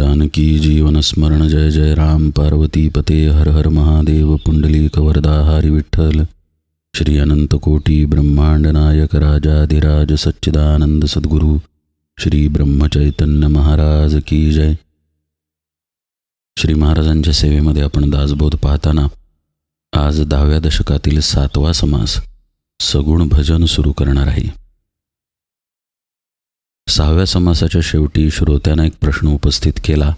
जानकी जीवनस्मरण जय जय राम। पार्वती पते हर हर महादेव। पुंडली कवरदा हरी विठ्ठल। श्री अनंतकोटी ब्रह्मांड नायक राजाधिराज सच्चिदानंद सद्गुरू। श्री ब्रह्मचैतन्य महाराज की जय। श्री महाराजांच्या सेवेमध्ये आपण दासबोध पाहताना आज दहाव्या दशकातील सातवा समास सगुण भजन सुरू करणार आहे. सहाव्या समासाच्या शेवटी श्रोत्यानं एक प्रश्न उपस्थित केला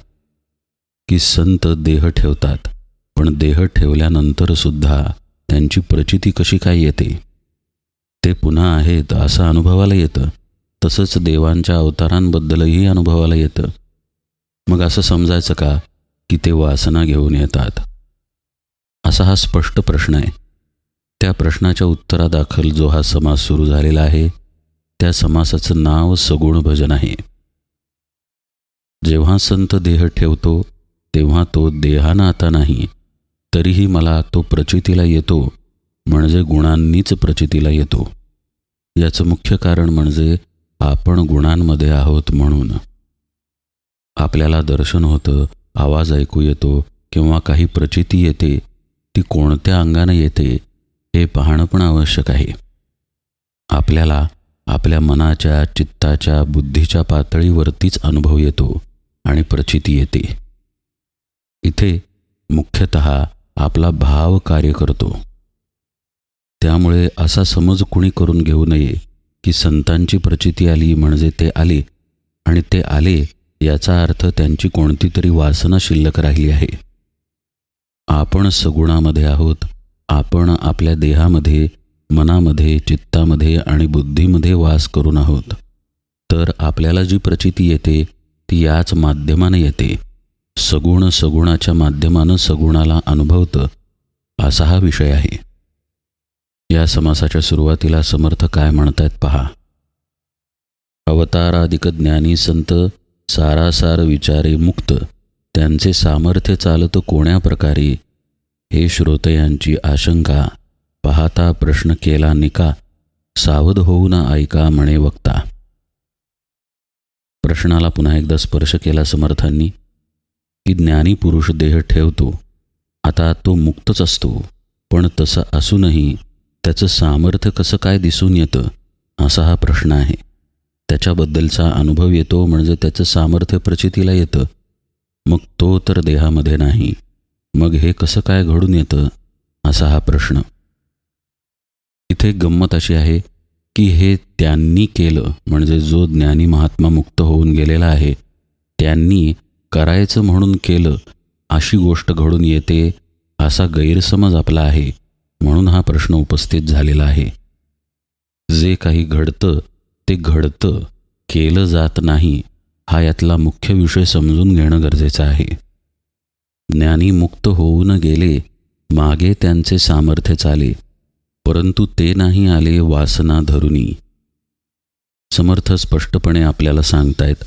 की संत देह ठेवतात पण देह ठेवल्यानंतर सुद्धा त्यांची प्रचिती कशी काय येते? ते पुन्हा आहेत असं अनुभवाला येतं तसंच देवांच्या अवतारांबद्दलही अनुभवाला येतं. मग असं समजायचं का की ते वासना घेऊन येतात? असा हा स्पष्ट प्रश्न आहे. त्या प्रश्नाच्या उत्तरादाखल जो हा समास सुरू झालेला आहे त्या समासाचं नाव सगुण भजन आहे. जेव्हा संत देह ठेवतो तेव्हा तो देहानं आता नाही. तरीही मला तो प्रचितीला येतो म्हणजे गुणांनीच प्रचितीला येतो. याचं मुख्य कारण म्हणजे आपण गुणांमध्ये आहोत म्हणून. आपल्याला दर्शन होतं आवाज ऐकू येतो किंवा काही प्रचिती येते ती कोणत्या अंगाने येते हे पाहणं पण आवश्यक आहे. आपल्याला आपल्या मनाच्या चित्ताच्या बुद्धीच्या पातळीवरतीच अनुभव येतो आणि प्रचिती येते. इथे मुख्यत आपला भाव कार्य करतो. त्यामुळे असा समज कुणी करून घेऊ नये की संतांची प्रचिती आली म्हणजे ते आले आणि ते आले याचा अर्थ त्यांची कोणती तरी वासना शिल्लक राहिली आहे. आपण सगुणामध्ये आहोत आपण आपल्या देहामध्ये मनामध्ये चित्तामध्ये आणि बुद्धीमध्ये वास करून आहोत. तर आपल्याला जी प्रचिती येते ती याच माध्यमाने येते. सगुण सगुणाच्या माध्यमानं सगुणाला अनुभवतं असा हा विषय आहे. या समासाच्या सुरुवातीला समर्थ काय म्हणतायत पहा. अवताराधिक ज्ञानी संत सारासार विचारे मुक्त त्यांचे सामर्थ्य चालत कोण्या प्रकारे? हे श्रोतयांची आशंका पाहता प्रश्न केला निका सावध होऊ ना ऐका म्हणे वक्ता. प्रश्नाला पुन्हा एकदा स्पर्श केला समर्थांनी की ज्ञानी पुरुष देह ठेवतो आता तो मुक्तच असतो पण तसं असूनही त्याचं सामर्थ्य कसं काय दिसून येतं असा हा प्रश्न आहे. त्याच्याबद्दलचा अनुभव येतो म्हणजे त्याचं सामर्थ्य प्रचितीला येतं. मग तो तर देहामध्ये नाही मग हे कसं काय घडून येतं असा हा प्रश्न. इथे गंमत अशी आहे की हे त्यांनी केलं म्हणजे जो ज्ञानी महात्मा मुक्त होऊन गेलेला आहे त्यांनी करायचं म्हणून केलं अशी गोष्ट घडून येते असा गैरसमज आपला आहे म्हणून हा प्रश्न उपस्थित झालेला आहे. जे काही घडतं ते घडतं केलं जात नाही हा यातला मुख्य विषय समजून घेणं गरजेचं आहे. ज्ञानी मुक्त होऊन गेले मागे त्यांचे सामर्थ्य चाले परंतु ते नाही आले वासना धरुनी. समर्थ स्पष्टपणे आपल्याला सांगतायत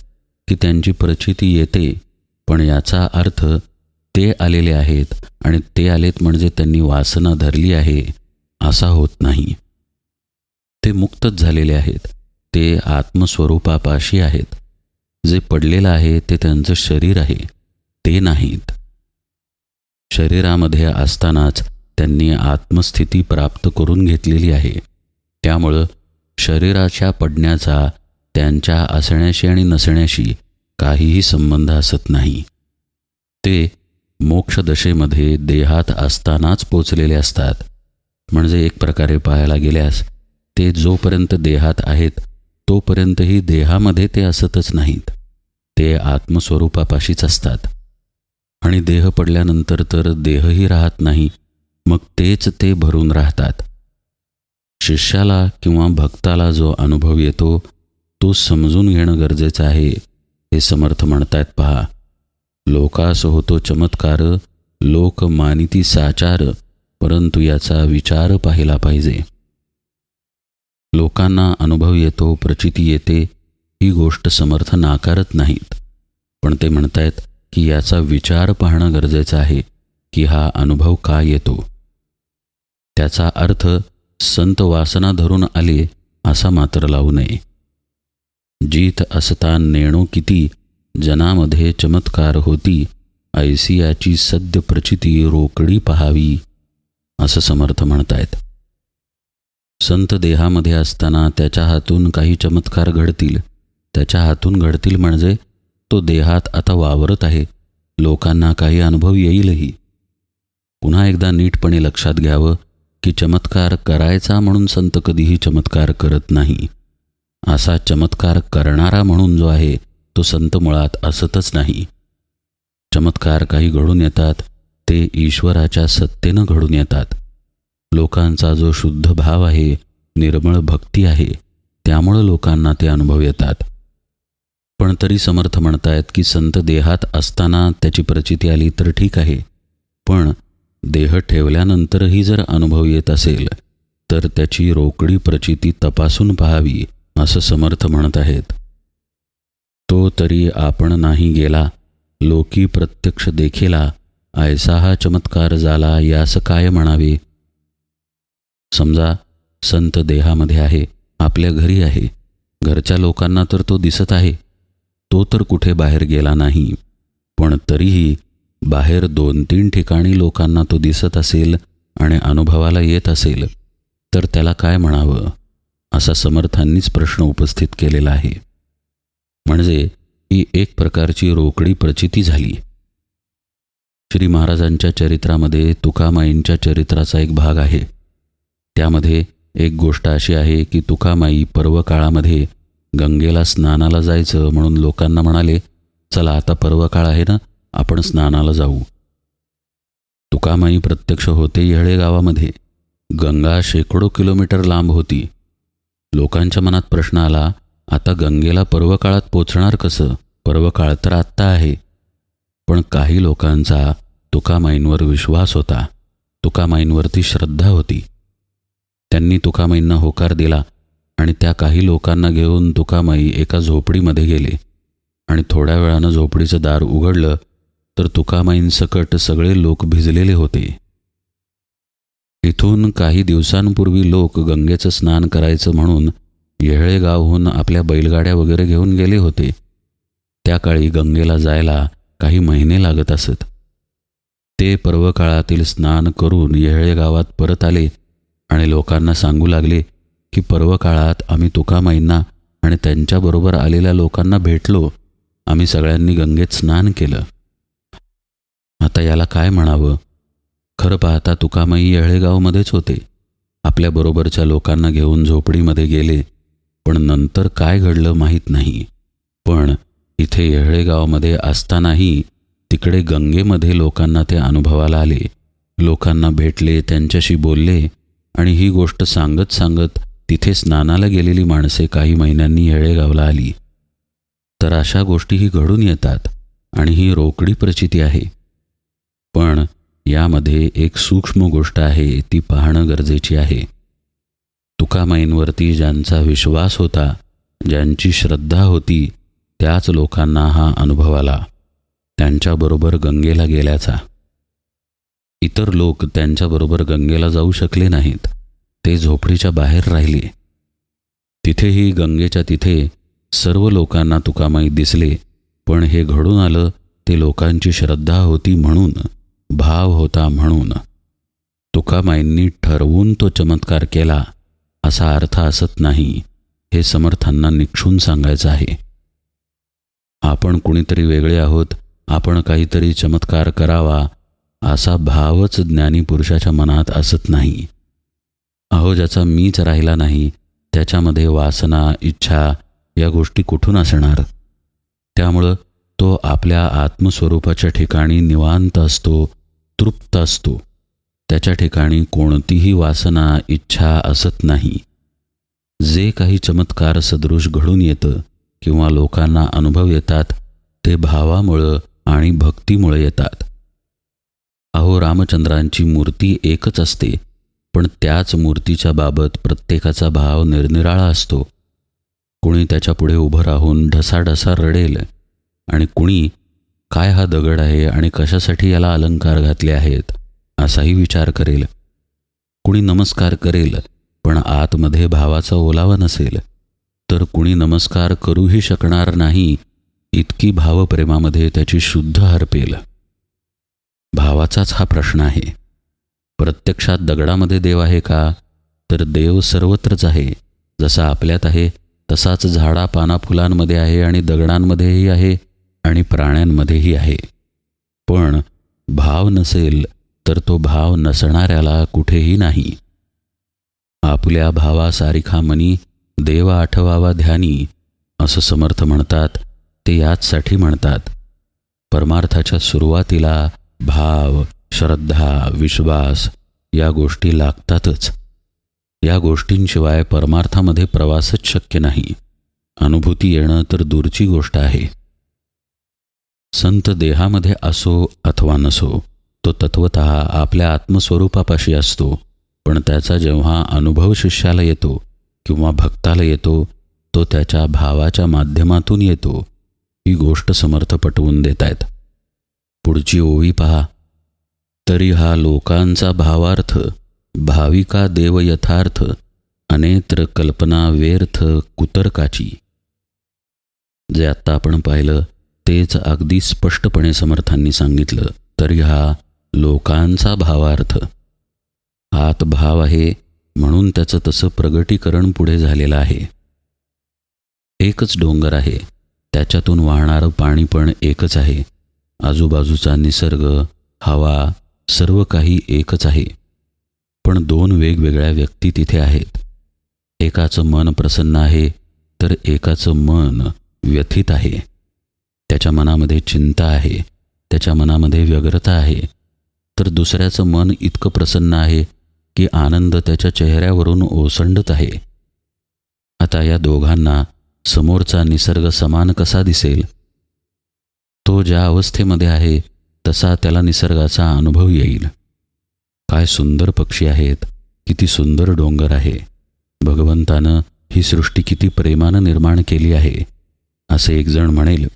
की त्यांची प्रचिती येते पण याचा अर्थ ते आलेले आहेत आणि ते आलेत म्हणजे त्यांनी वासना धरली आहे असा होत नाही. ते मुक्तच झालेले आहेत ते आत्मस्वरूपापाशी आहेत. जे पडलेलं आहे ते त्यांचं शरीर आहे ते नाहीत. शरीरामध्ये असतानाच त्यांनी आत्मस्थिती प्राप्त करून घेतलेली आहे. त्यामुळं शरीराच्या पडण्याचा त्यांच्या असण्याशी आणि नसण्याशी काहीही संबंध असत नाही. ते मोक्षदशेमध्ये देहात असतानाच पोचलेले असतात. म्हणजे एक प्रकारे पाहायला गेल्यास ते जोपर्यंत देहात आहेत तोपर्यंतही देहामध्ये ते असतच नाहीत. ते आत्मस्वरूपापाशीच असतात. आणि देह पडल्यानंतर तर देहही राहत नाही मग तेच ते भरून राहतात. शिष्याला किंवा भक्ताला जो अनुभव येतो तो समजून घेणं गरजेचं आहे हे समर्थ म्हणतायत पहा. लोकास होतो चमत्कार लोक मानिती साचार परंतु याचा विचार पाहिला पाहिजे. लोकांना अनुभव येतो प्रचिती येते ही गोष्ट समर्थ नाकारत नाहीत. पण ते म्हणतायत की याचा विचार पाहणं गरजेचं आहे की हा अनुभव का येतो? त्याचा अर्थ संत वासना धरून आले असा मात्र लावू नये. जीत असता नेणो किती जनामध्ये चमत्कार होती ऐसियाची सद्य प्रचिती रोकडी पहावी असं समर्थ म्हणतायत. संत देहामध्ये असताना त्याच्या हातून काही चमत्कार घडतील. त्याच्या हातून घडतील म्हणजे तो देहात आता वावरत आहे. लोकांना काही अनुभव येईलही. पुन्हा एकदा नीटपणे लक्षात घ्यावं की चमत्कार करायचा म्हणून संत कधीही चमत्कार करत नाही. असा चमत्कार करणारा म्हणून जो आहे तो संत मुळात असतच नाही. चमत्कार काही घडून येतात ते ईश्वराच्या सत्तेनं घडून येतात. लोकांचा जो शुद्ध भाव आहे निर्मळ भक्ती आहे त्यामुळं लोकांना ते अनुभव येतात. पण तरी समर्थ म्हणतायत की संत देहात असताना त्याची प्रचिती आली तर ठीक आहे. पण देह ठेवल्यानंतरही जर अनुभव येत असेल तर त्याची रोकडी प्रचिती तपासून पाहावी असं समर्थ म्हणत आहेत. तो तरी आपण नाही गेला लोकी प्रत्यक्ष देखेला ऐसा हा चमत्कार झाला यास काय म्हणावे? समजा संत देहामध्ये आहे आपल्या घरी आहे घरच्या लोकांना तर तो दिसत आहे तो तर कुठे बाहेर गेला नाही पण तरीही बाहेर दोन तीन ठिकाणी लोकांना तो दिसत असेल आणि अनुभवाला येत असेल तर त्याला काय म्हणावं? असा समर्थांनीच प्रश्न उपस्थित केलेला आहे. म्हणजे ही एक प्रकारची रोकडी प्रचिती झाली. श्री महाराजांच्या चरित्रामध्ये तुकामाईंच्या चरित्राचा एक भाग आहे. त्यामध्ये एक गोष्ट अशी आहे की तुकामाई पर्व काळामध्ये गंगेला स्नानाला जायचं म्हणून लोकांना म्हणाले चला आता पर्व काळ आहे ना आपण स्नानाला जाऊ. तुकामाई प्रत्यक्ष होते येहळे गावामध्ये गंगा शेकडो किलोमीटर लांब होती. लोकांच्या मनात प्रश्न आला आता गंगेला पर्वकाळात पोचणार कसं? पर्वकाळ तर आत्ता आहे. पण काही लोकांचा तुकामाईंवर विश्वास होता. तुकामाईंवरती श्रद्धा होती. त्यांनी तुकामाईंना होकार दिला आणि त्या काही लोकांना घेऊन तुकामाई एका झोपडीमध्ये गेले. आणि थोड्या वेळानं झोपडीचं दार उघडलं तर तुकामाईंसकट सगळे लोक भिजलेले होते. इथून काही दिवसांपूर्वी लोक गंगेचं स्नान करायचं म्हणून येहळेगावहून आपल्या बैलगाड्या वगैरे घेऊन गेले होते. त्या काळी गंगेला जायला काही महिने लागत असत. ते पर्वकाळातील स्नान करून येहळेगावात परत आले आणि लोकांना सांगू लागले की पर्व काळात आम्ही तुकामाईंना आणि त्यांच्याबरोबर आलेल्या लोकांना भेटलो. आम्ही सगळ्यांनी गंगेत स्नान केलं. आता याला काय म्हणावं? खरं पाहता तुकामाई येळेगावमध्येच होते. आपल्याबरोबरच्या लोकांना घेऊन झोपडीमध्ये गेले पण नंतर काय घडलं माहीत नाही. पण इथे येळेगावमध्ये असतानाही तिकडे गंगेमध्ये लोकांना ते अनुभवाला आले. लोकांना भेटले त्यांच्याशी बोलले आणि ही गोष्ट सांगत सांगत तिथे स्नानाला गेलेली माणसे काही महिन्यांनी येळेगावला आली. तर अशा गोष्टीही घडून येतात आणि ही रोकडी प्रचिती आहे. पण यामध्ये एक सूक्ष्म गोष्ट आहे ती पाहणं गरजेची आहे. तुकामाईंवरती ज्यांचा विश्वास होता ज्यांची श्रद्धा होती त्याच लोकांना हा अनुभव आला. त्यांच्याबरोबर गंगेला गेल्याचा. इतर लोक त्यांच्याबरोबर गंगेला जाऊ शकले नाहीत. ते झोपडीच्या बाहेर राहिले. तिथेही गंगेच्या तिथे सर्व लोकांना तुकामाई दिसले पण हे घडून आलं ते लोकांची श्रद्धा होती म्हणून. भाव होता म्हणून तुकामाईंनी ठरवून तो चमत्कार केला असा अर्थ असत नाही हे समर्थांना निक्षून सांगायचं आहे. आपण कुणीतरी वेगळे आहोत आपण काहीतरी चमत्कार करावा असा भावच ज्ञानी पुरुषाच्या मनात असत नाही. अहो ज्याचा मीच राहिला नाही त्याच्यामध्ये वासना इच्छा या गोष्टी कुठून असणार? त्यामुळं तो आपल्या आत्मस्वरूपाच्या ठिकाणी निवांत असतो तृप्त असतो. त्याच्या ठिकाणी कोणतीही वासना इच्छा असत नाही. जे काही चमत्कार सदृश घडून येतं किंवा लोकांना अनुभव येतात ते भावामुळं आणि भक्तीमुळे येतात. अहो रामचंद्रांची मूर्ती एकच असते पण त्याच मूर्तीच्या बाबत प्रत्येकाचा भाव निरनिराळा असतो. कुणी त्याच्यापुढे उभं राहून ढसाढसा रडेल आणि कुणी काय हा दगड आहे आणि कशासाठी याला अलंकार घातले आहेत असाही विचार करेल. कुणी नमस्कार करेल पण आतमध्ये भावाचा ओलावा नसेल. तर कुणी नमस्कार करूही शकणार नाही इतकी भावप्रेमामध्ये त्याची शुद्ध हरपेल. भावाचाच हा प्रश्न आहे. प्रत्यक्षात दगडामध्ये देव आहे का? तर देव सर्वत्रच आहे. जसा आपल्यात आहे तसाच झाडा पानाफुलांमध्ये आहे आणि दगडांमध्येही आहे. आणि प्राण्यांमध्येही आहे. पण भाव नसेल तर तो भाव नसणाऱ्याला कुठेही नाही. आपल्या भावासारिखा मनी देव आठवावा ध्यानी असं समर्थ म्हणतात ते याचसाठी म्हणतात. परमार्थाच्या सुरुवातीला भाव श्रद्धा विश्वास या गोष्टी लागतातच. या गोष्टींशिवाय परमार्थामध्ये प्रवासच शक्य नाही. अनुभूती येणं तर दूरची गोष्ट आहे. संत देहामध्ये असो अथवा नसो तो तत्वत आपल्या आत्मस्वरूपापाशी असतो. पण त्याचा जेव्हा अनुभव शिष्याला येतो किंवा भक्ताला येतो तो त्याच्या भावाच्या माध्यमातून येतो. ही गोष्ट समर्थ पटवून देत आहेत पुढची ओवी पहा. तरी हा लोकांचा भावार्थ भाविका देव यथार्थ अनेत्र कल्पना व्यर्थ कुतर्काची. जे आत्ता आपण पाहिलं तेच अगदी स्पष्टपणे समर्थांनी सांगितलं तरी हा लोकांचा भावार्थ. आत भाव आहे म्हणून त्याचं तसं प्रगटीकरण पुढे झालेलं आहे. एकच डोंगर आहे त्याच्यातून वाहणारं पाणी पण एकच आहे. आजूबाजूचा निसर्ग हवा सर्व काही एकच आहे. पण दोन वेगवेगळ्या व्यक्ती तिथे आहेत. एकाचं मन प्रसन्न आहे तर एकाचं मन व्यथित आहे. त्याच्या मनामध्ये चिंता आहे त्याच्या मनामध्ये व्यग्रता आहे. तर दुसऱ्याचं मन इतकं प्रसन्न आहे की आनंद त्याच्या चेहऱ्यावरून ओसंडत आहे. आता या दोघांना समोरचा निसर्ग समान कसा दिसेल? तो ज्या अवस्थेमध्ये आहे तसा त्याला निसर्गाचा अनुभव येईल. काय सुंदर पक्षी आहेत किती सुंदर डोंगर आहे. भगवंतानं ही सृष्टी किती प्रेमानं निर्माण केली आहे असे एक जण म्हणेल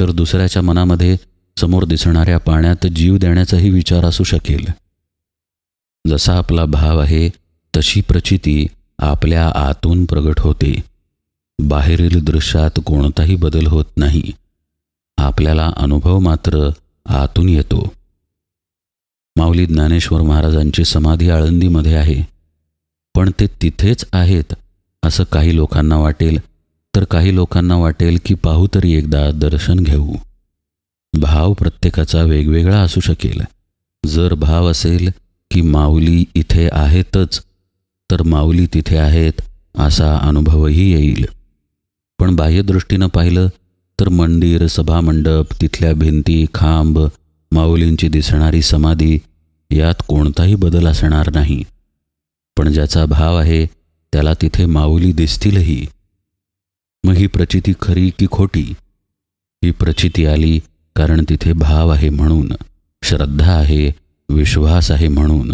तर दुसऱ्याच्या मनामध्ये समोर दिसणाऱ्या पाण्यात जीव देण्याचाही विचार असू शकेल. जसा आपला भाव आहे तशी प्रचिती आपल्या आतून प्रगट होते. बाहेरील दृश्यात कोणताही बदल होत नाही. आपल्याला अनुभव मात्र आतून येतो. माऊली ज्ञानेश्वर महाराजांची समाधी आळंदीमध्ये आहे. पण ते तिथेच आहेत असं काही लोकांना वाटेल तर काही लोकांना वाटेल की पाहू तरी एकदा दर्शन घेऊ. भाव प्रत्येकाचा वेगवेगळा असू शकेल. जर भाव असेल की माऊली इथे आहेतच तर माऊली तिथे आहेत असा अनुभवही येईल. पण बाह्यदृष्टीनं पाहिलं तर मंदिर सभामंडप तिथल्या भिंती खांब माऊलींची दिसणारी समाधी यात कोणताही बदल असणार नाही. पण ज्याचा भाव आहे त्याला तिथे माऊली दिसतीलही. मग ही प्रचिती खरी की खोटी? ही प्रचिती आली कारण तिथे भाव आहे म्हणून श्रद्धा आहे विश्वास आहे म्हणून.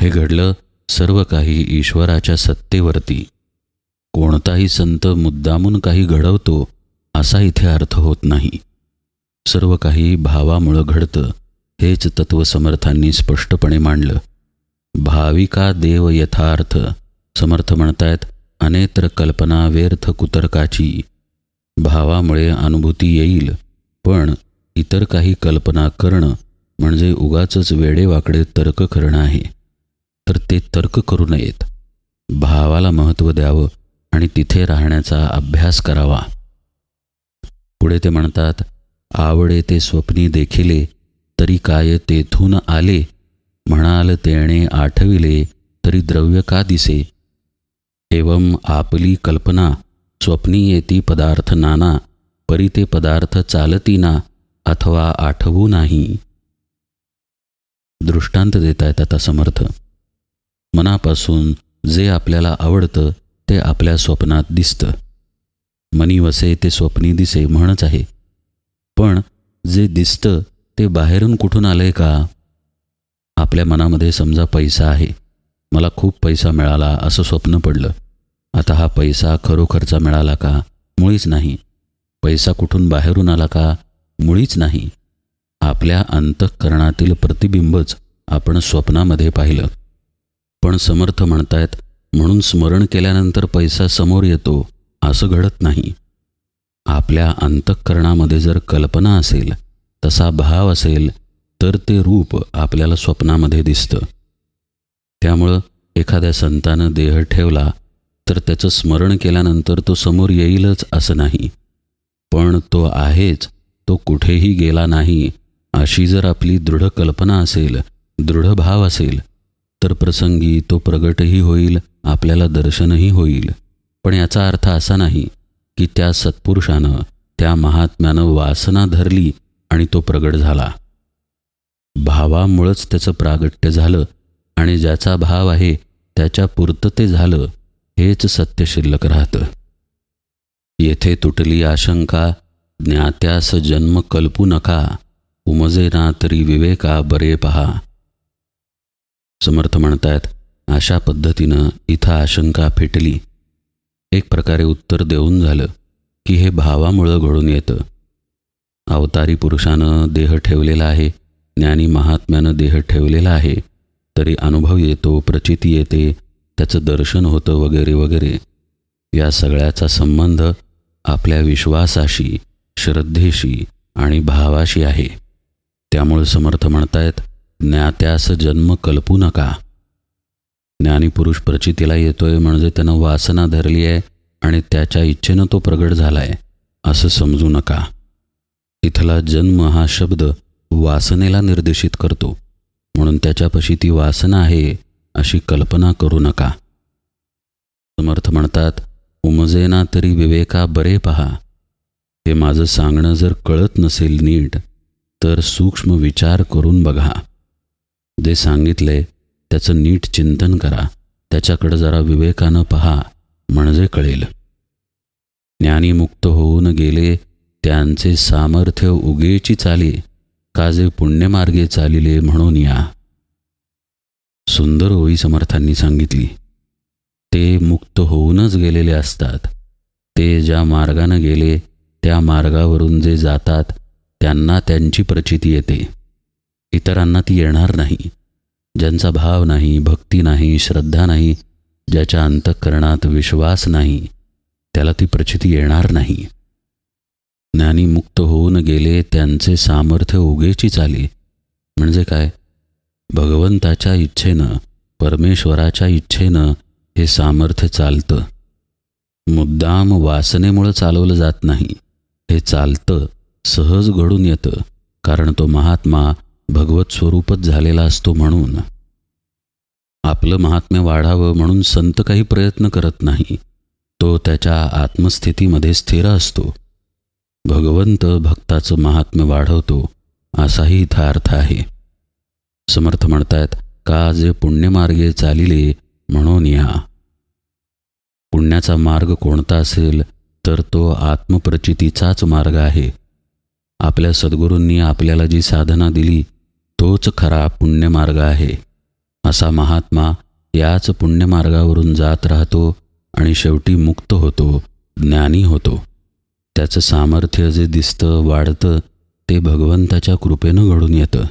हे घडलं सर्व काही ईश्वराच्या सत्तेवरती. कोणताही संत मुद्दामून काही घडवतो असा इथे अर्थ होत नाही. सर्व काही भावामुळं घडतं हेच तत्व समर्थांनी स्पष्टपणे मांडलं. भाविका देव यथार्थ समर्थ म्हणतायत अनेत्र कल्पना व्यर्थ कुतर्काची. भावामुळे अनुभूती येईल पण इतर काही कल्पना करणं म्हणजे उगाचच वेडेवाकडे तर्क करणं आहे. तर ते तर्क करू नयेत. भावाला महत्त्व द्यावं आणि तिथे राहण्याचा अभ्यास करावा. पुढे ते म्हणतात आवडे ते स्वप्नी देखिले तरी काय तेथून आले? म्हणाल तेणे आठविले तरी द्रव्य का दिसे? एवं आपली कल्पना स्वप्नी येती पदार्थ नाना परी ते पदार्थ चालती ना अथवा आठवू नाही. दृष्टांत देतायत आता समर्थ. मनापासून जे आपल्याला आवडतं ते आपल्या स्वप्नात दिसतं. मनी वसे ते स्वप्नी दिसे म्हणच आहे. पण जे दिसतं ते बाहेरून कुठून आलंय का? आपल्या मनामध्ये समजा पैसा आहे. मला खूप पैसा मिळाला असं स्वप्न पडलं. आता हा पैसा खरोखरचा मिळाला का? मुळीच नाही. पैसा कुठून बाहेरून आला का? मुळीच नाही. आपल्या अंतःकरणातील प्रतिबिंबच आपण स्वप्नामध्ये पाहिलं. पण समर्थ म्हणतायत म्हणून स्मरण केल्यानंतर पैसा समोर येतो असं घडत नाही. आपल्या अंतःकरणामध्ये जर कल्पना असेल तसा भाव असेल तर ते रूप आपल्याला स्वप्नामध्ये दिसतं. त्यामुळं एखाद्या संतानं देह ठेवला तर त्याचं स्मरण केल्यानंतर तो समोर येईलच असं नाही. पण तो आहेच तो कुठेही गेला नाही अशी जर आपली दृढ कल्पना असेल दृढ भाव असेल तर प्रसंगी तो प्रगटही होईल आपल्याला दर्शनही होईल. पण याचा अर्थ असा नाही की त्या सत्पुरुषानं त्या महात्म्यानं वासना धरली आणि तो प्रगट झाला. भावामुळंच त्याचं प्रागट्य झालं आणि ज्याचा भाव आहे त्याच्या पुरतं झालं हेच सत्य शिल्लक राहतं. येथे तुटली आशंका ज्ञात्यास जन्म कल्पू नका उमजे ना तरी विवेका बरे पहा. समर्थ म्हणतायत अशा पद्धतीनं इथं आशंका फिटली. एक प्रकारे उत्तर देऊन झालं की हे भावामुळं घडून येतं. अवतारी पुरुषानं देह ठेवलेला आहे ज्ञानी महात्म्यानं देह ठेवलेला आहे. तरी अनुभव येतो प्रचिती येते त्याचं दर्शन होतं वगैरे वगैरे. या सगळ्याचा संबंध आपल्या विश्वासाशी श्रद्धेशी आणि भावाशी आहे. त्यामुळे समर्थ म्हणतायत ज्ञात्यास जन्म कल्पू नका. ज्ञानीपुरुष प्रचितीला येतोय म्हणजे त्यानं वासना धरली आहे आणि त्याच्या इच्छेनं तो प्रगट झालाय असं समजू नका. इथला जन्म हा शब्द वासनेला निर्देशित करतो. म्हणून त्याच्यापाशी ती वासना आहे अशी कल्पना करू नका. समर्थ म्हणतात उमजेना तरी विवेका बरे पहा. हे माझं सांगणं जर कळत नसेल नीट तर सूक्ष्म विचार करून बघा. जे सांगितले त्याचं नीट चिंतन करा. त्याच्याकडं जरा विवेकानं पहा म्हणजे कळेल. ज्ञानीमुक्त होऊन गेले त्यांचे सामर्थ्य उगेची चाली काजे पुण्यमार्गे चालिले म्हणून या. सुंदर होई समर्थांनी सांगितली. ते मुक्त होऊनच गेलेले असतात. ते ज्या मार्गानं गेले त्या मार्गावरून जे जातात त्यांना त्यांची प्रचिती येते. इतरांना ती येणार नाही. ज्यांचा भाव नाही भक्ती नाही श्रद्धा नाही ज्याच्या अंतःकरणात विश्वास नाही त्याला ती प्रचिती येणार नाही. ज्ञानी मुक्त होऊन गेले त्यांचे सामर्थ्य उगेची चाली म्हणजे काय? भगवंताच्या इच्छेनं परमेश्वराच्या इच्छेनं हे सामर्थ्य चालतं. मुद्दाम वासनेमुळं चालवलं जात नाही. हे चालतं सहज घडून येतं कारण तो महात्मा भगवत स्वरूपच झालेला असतो म्हणून. आपलं महात्म्य वाढावं म्हणून संत काही प्रयत्न करत नाही. तो त्याच्या आत्मस्थितीमध्ये स्थिर असतो. भगवंत भक्ताचं महात्म्य वाढवतो असाही इथं अर्थ आहे. समर्थ म्हणतायत का जे पुण्यमार्गे चालिले म्हणून या. पुण्याचा मार्ग कोणता असेल तर तो आत्मप्रचितीचाच मार्ग आहे. आपल्या सद्गुरूंनी आपल्याला जी साधना दिली तोच खरा पुण्यमार्ग आहे. असा महात्मा याच पुण्यमार्गावरून जात राहतो आणि शेवटी मुक्त होतो ज्ञानी होतो. त्याचं सामर्थ्य जे दिसतं वाढतं ते भगवंताच्या कृपेनं घडून येतं.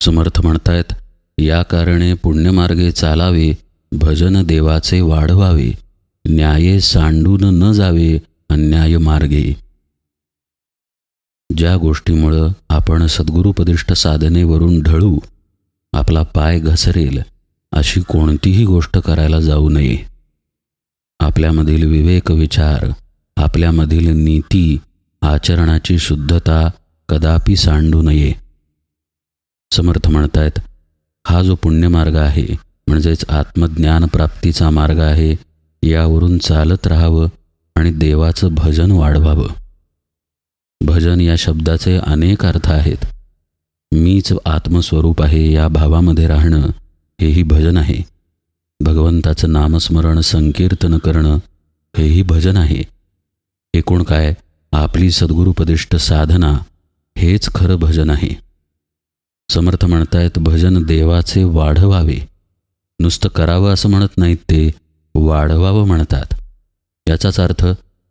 समर्थ म्हणतायत या कारणे पुण्यमार्गे चालावे भजन देवाचे वाढवावे न्याये सांडून न जावे अन्याय मार्गे. ज्या गोष्टीमुळं आपण सद्गुरुपदिष्ट साधनेवरून ढळू आपला पाय घसरेल अशी कोणतीही गोष्ट करायला जाऊ नये. आपल्यामधील विवेक विचार आपल्यामधील नीती आचरणाची शुद्धता कदापि सांडू नये. समर्थ म्हणतायत हा जो पुण्यमार्ग आहे म्हणजेच आत्मज्ञान प्राप्तीचा मार्ग आहे यावरून चालत राहावं आणि देवाचं भजन वाढवावं. भजन या शब्दाचे अनेक अर्थ आहेत. मीच आत्मस्वरूप आहे या भावामध्ये राहणं हेही भजन आहे. भगवंताचं नामस्मरण संकीर्तन करणं हेही भजन आहे. एकूण काय? आपली सद्गुरुपदिष्ट साधना हेच खरं भजन आहे. समर्थ म्हणतायत भजन देवाचे वाढवावे. नुसतं करावं असं म्हणत नाहीत ते वाढवावं म्हणतात. याचाच अर्थ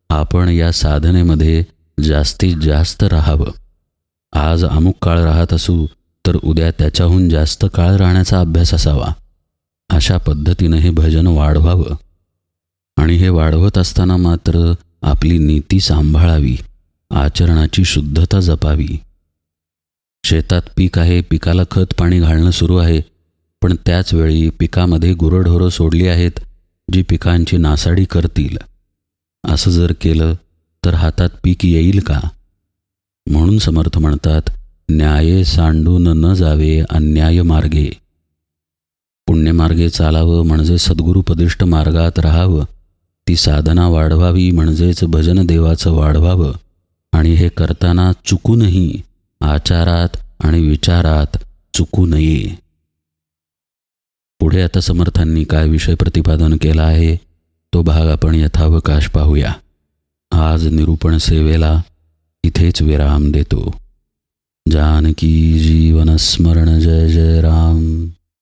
आपण या साधनेमध्ये जास्तीत जास्त राहावं. आज अमुक काळ राहत असू तर उद्या त्याच्याहून जास्त काळ राहण्याचा अभ्यास असावा. अशा पद्धतीनं हे भजन वाढवावं. आणि हे वाढवत असताना मात्र आपली नीती सांभाळावी आचरणाची शुद्धता जपावी. शेतात पीक आहे पिकाला खत पाणी घालणं सुरू आहे पण त्याचवेळी पिकामध्ये गुरंढोरं सोडली आहेत जी पिकांची नासाडी करतील. असं जर केलं तर हातात पीक येईल का? म्हणून समर्थ म्हणतात न्याये सांडून न जावे अन्याय मार्गे. पुण्यमार्गे चालावं म्हणजे सद्गुरुपदिष्ट मार्गात राहावं. ती साधना वाढवावी म्हणजेच भजन देवाचं वाढवावं आणि हे करताना चुकूनही आचारात आणि विचारात चुकू नये. पुढे आता समर्थांनी काय विषय प्रतिपादन केला आहे तो भाग आपण यथावकाश पाहूया. आज निरूपण सेवेला इथेच विराम देतो. जानकी जीवन स्मरण जय जय राम.